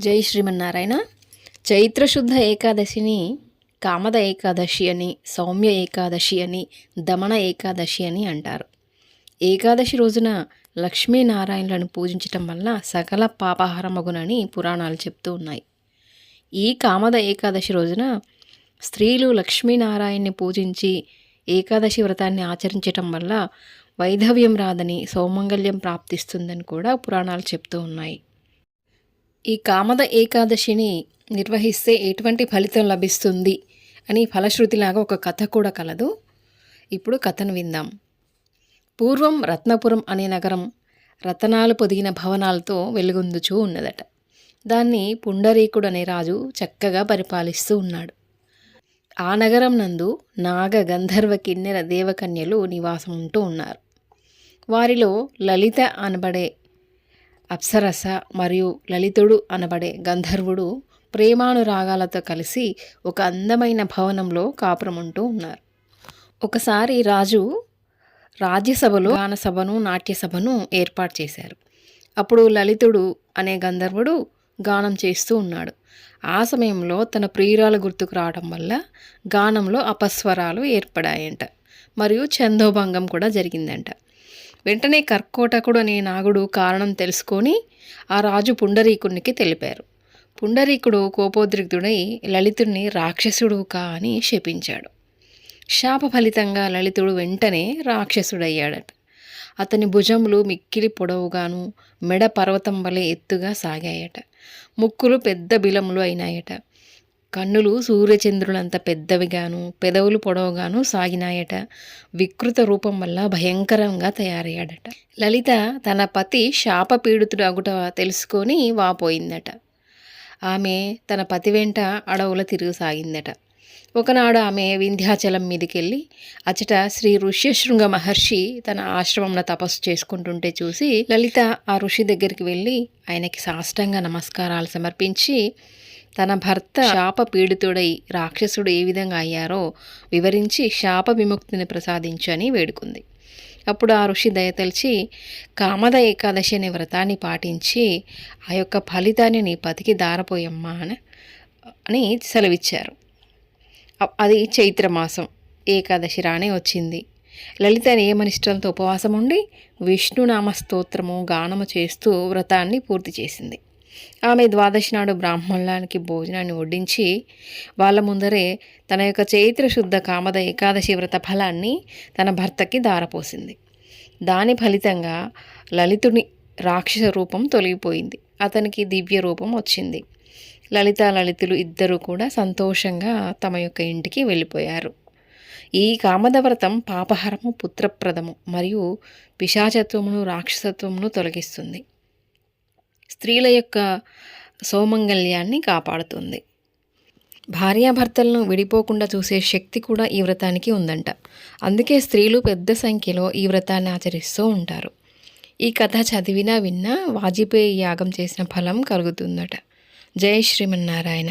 జై శ్రీమన్నారాయణ. చైత్రశుద్ధ ఏకాదశిని కామద ఏకాదశి అని సౌమ్య ఏకాదశి అని దమన ఏకాదశి అని అంటారు. ఏకాదశి రోజున లక్ష్మీనారాయణులను పూజించటం వల్ల సకల పాపహారమగునని పురాణాలు చెప్తూ ఉన్నాయి. ఈ కామద ఏకాదశి రోజున స్త్రీలు లక్ష్మీనారాయణ్ణి పూజించి ఏకాదశి వ్రతాన్ని ఆచరించటం వల్ల వైధవ్యం రాదని సౌమంగళ్యం ప్రాప్తిస్తుందని కూడా పురాణాలు చెప్తూ ఉన్నాయి. ఈ కామద ఏకాదశిని నిర్వహిస్తే ఎటువంటి ఫలితం లభిస్తుంది అని ఫలశ్రుతిలాగా ఒక కథ కూడా కలదు. ఇప్పుడు కథను విందాం. పూర్వం రత్నపురం అనే నగరం రతనాలు పొదిగిన భవనాలతో వెలుగొందుచూ ఉన్నదట. దాన్ని పుండరీకుడు అనే రాజు చక్కగా పరిపాలిస్తూ ఉన్నాడు. ఆ నగరం నందు నాగ గంధర్వ కిన్నెర దేవకన్యలు నివాసం ఉంటూ ఉన్నారు. వారిలో లలిత అనబడే అప్సరస మరియు లలితుడు అనబడే గంధర్వుడు ప్రేమానురాగాలతో కలిసి ఒక అందమైన భవనంలో కాపురముంటూ ఉన్నారు. ఒకసారి రాజు రాజ్యసభలో గానసభను సభను నాట్య సభను ఏర్పాటు చేశారు. అప్పుడు లలితుడు అనే గంధర్వుడు గానం చేస్తూ ఉన్నాడు. ఆ సమయంలో తన ప్రియురాలు గుర్తుకు రావడం వల్ల గానంలో అపస్వరాలు ఏర్పడాయంట. మరియు ఛందోభంగం కూడా జరిగిందంట. వెంటనే కర్కోటకుడు అనే నాగుడు కారణం తెలుసుకొని ఆ రాజు పుండరీకునికి తెలిపారు. పుండరీకుడు కోపోద్రిక్తుడై లలితుడిని రాక్షసుడు కా అని శపించాడు. శాప ఫలితంగా లలితుడు వెంటనే రాక్షసుడయ్యాడట. అతని భుజములు మిక్కిలి పొడవుగాను మెడ పర్వతం వలె ఎత్తుగా సాగాయట. ముక్కులు పెద్ద బిలములు అయినాయట. కన్నులు సూర్యచంద్రులంత పెద్దవిగాను పెదవులు పొడవుగాను సాగినాయట. వికృత రూపం వల్ల భయంకరంగా తయారయ్యాడట. లలిత తన పతి శాపపీడితుడు అగుట తెలుసుకొని వాపోయిందట. ఆమె తన పతి వెంట అడవుల తిరుగుసాగిందట ఒకనాడు ఆమె వింధ్యాచలం మీదకెళ్ళి అచట శ్రీ ఋష్యశృంగ మహర్షి తన ఆశ్రమంలో తపస్సు చేసుకుంటుంటే చూసి లలిత ఆ ఋషి దగ్గరికి వెళ్ళి ఆయనకి సాష్టంగా నమస్కారాలు సమర్పించి తన భర్త శాప పీడితుడై రాక్షసుడు ఏ విధంగా అయ్యారో వివరించి శాప విముక్తిని ప్రసాదించని వేడుకుంది. అప్పుడు ఆ ఋషి దయతలిచి కామద ఏకాదశి అనే వ్రతాన్ని పాటించి ఆ యొక్క ఫలితాన్ని నీ పతికి దారపోయమ్మా అని అని సెలవిచ్చారు. అది చైత్రమాసం. ఏకాదశి రానే వచ్చింది. లలిత నియమనిష్టలతో ఉపవాసం ఉండి విష్ణునామ స్తోత్రము గానము చేస్తూ వ్రతాన్ని పూర్తి చేసింది. ఆమె ద్వాదశి నాడు బ్రాహ్మణులానికి భోజనాన్ని వడ్డించి వాళ్ళ ముందరే తన యొక్క చైత్ర శుద్ధ కామద ఏకాదశి వ్రత ఫలాన్ని తన భర్తకి దారపోసింది దాని ఫలితంగా లలితుని రాక్షస రూపం తొలగిపోయింది. అతనికి దివ్య రూపం వచ్చింది. లలిత లలితులు ఇద్దరూ కూడా సంతోషంగా తమ యొక్క ఇంటికి వెళ్ళిపోయారు. ఈ కామద వ్రతం పాపహరము పుత్రప్రదము మరియు పిశాచత్వమును రాక్షసత్వమును తొలగిస్తుంది. స్త్రీల యొక్క సౌమంగల్యాన్ని కాపాడుతుంది. భార్యాభర్తలను విడిపోకుండా చూసే శక్తి కూడా ఈ వ్రతానికి ఉందంట. అందుకే స్త్రీలు పెద్ద సంఖ్యలో ఈ వ్రతాన్ని ఆచరిస్తూ ఉంటారు. ఈ కథ చదివినా విన్నా వాజపేయి యాగం చేసిన ఫలం కలుగుతుందట. జయ శ్రీమన్నారాయణ.